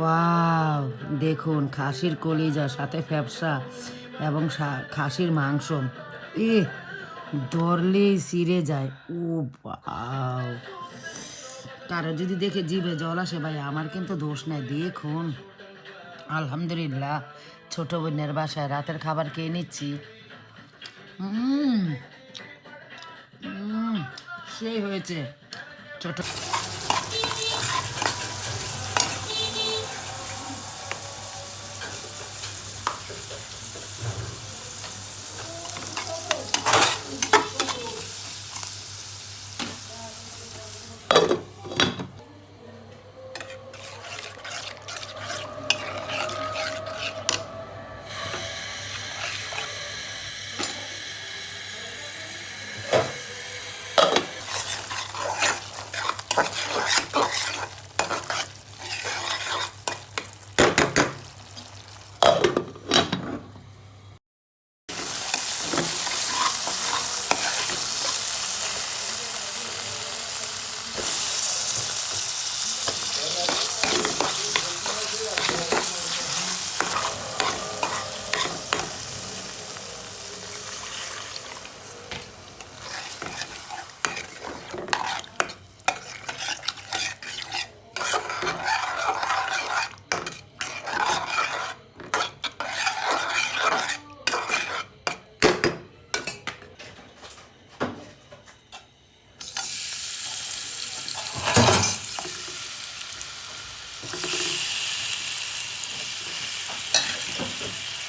Wow দেখুন, খাসির কলিজা, সাথে ফ্যাপসা এবং খাসির মাংস। ই ধরলেই সিরে যায়। ও বাও কারও যদি দেখে জিভে জল আসে, ভাই, আমার কিন্তু দোষ নাই। দেখুন। আলহামদুলিল্লাহ, ছোট বোনের বাসায় রাতের খাবার খেয়ে নিচ্ছি। সেই হয়েছে। ছোট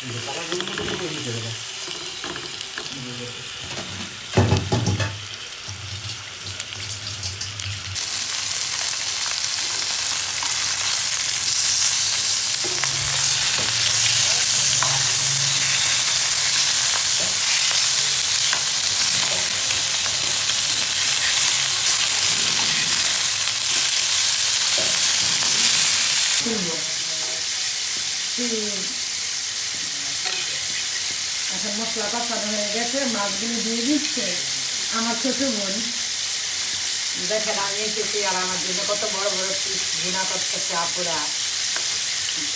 이거 빨아주는 거 이제 그 এখন মশলা কষানো হয়ে গেছে, মাছগুলো দিয়ে দিচ্ছে আমার ছোট বোন। দেখেন, আমি এসেছি আর আমার জন্য কত বড় বড় পিস ঘুনা করতেছে আপুরা।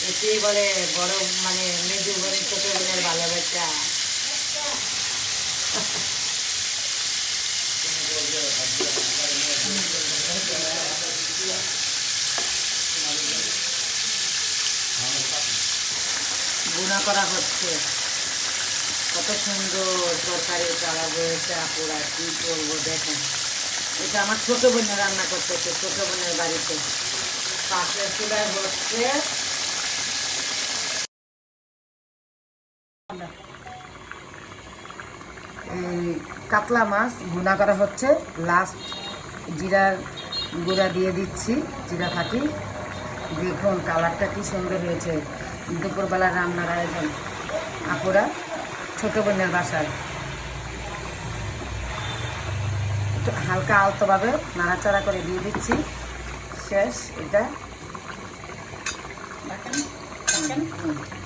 একেই বলে বড় মানে মেজু বোনের ছোট বোনের ভালোবাসা। গুণা করা হচ্ছে। কত সুন্দর তরকারি কালার রয়েছে, আপুরা কি করব দেখেন। এটা আমার ছোট বোনের রান্না করতেছে ছোট বোনের বাড়িতে। পাশের চুলায় এই কাতলা মাছ গুণা করা হচ্ছে। লাস্ট জিরার গুঁড়া দিয়ে দিচ্ছি, জিরা ফাটি। দেখুন কালারটা কি সুন্দর হয়েছে। দুপুরবেলা রান্নার আয়োজন। আপুরা? ছোট বোনের বাসায়। একটু হালকা আলতোভাবে নাড়াচাড়া করে দিয়ে দিচ্ছি। শেষ এটা। দেখেন।